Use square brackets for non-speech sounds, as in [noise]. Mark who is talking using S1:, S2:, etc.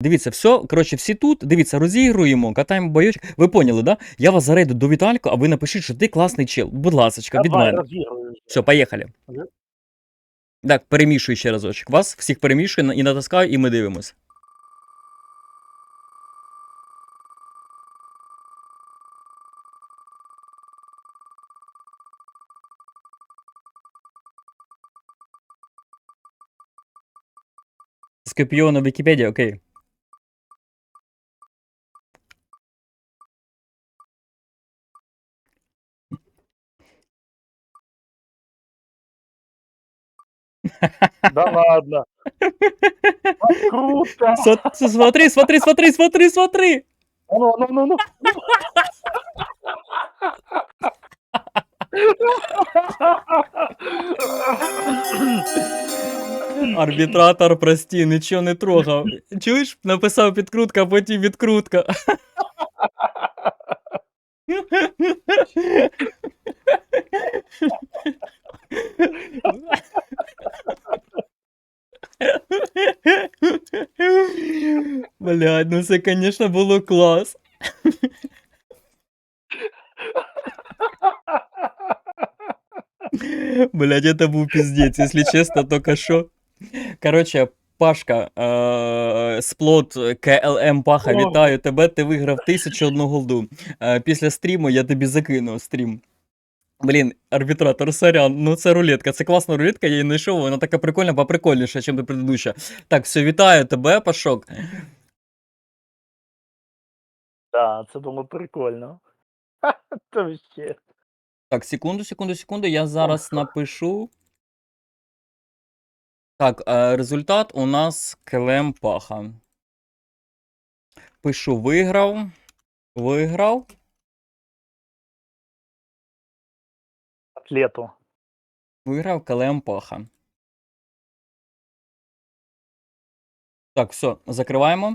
S1: Дивіться, все, коротше, всі тут. Дивіться, розігруємо, катаємо бойочок. Ви поняли, да? Я вас зарейду до Віталька, а ви напишіть, що ти класний чел. Будь ласочка, від мене. Все, поїхали.
S2: Ага.
S1: Так, перемішую ще разочок. Вас всіх перемішую і натискаю, і ми дивимось. Скопіону Вікіпедія, окей. [laughs]
S2: Да ладно. Круто.
S1: Смотри, смотри, смотри, смотри, смотри.
S2: Ну, ну, ну, ну.
S1: Арбітратор, прості, нічого не трогав. Чуєш, написав підкрутка, а потім відкрутка. Блядь, ну це, конечно, було клас. Блядь, это був пиздец, если честно, только що. Короче, Пашка, е, сплот КЛМ Паха, вітаю тебе. Ти виграв тисячу одну голду. Е, після стріму я тобі закину стрім. Блін, арбітратор, сорян, ну це рулетка, це класна рулетка, я її знайшов, вона така прикольна, поприкольніша, ніж предыдуща. Так, все, вітаю тебе, Пашок.
S2: Да, це було прикольно. [laughs] Це ще.
S1: Так, секунду, секунду, секунду. Я зараз напишу. Так, е, результат у нас Келем Паха. Пишу виграв. Виграв.
S2: Атлету.
S1: Виграв Келем Паха. Так, все, закриваємо.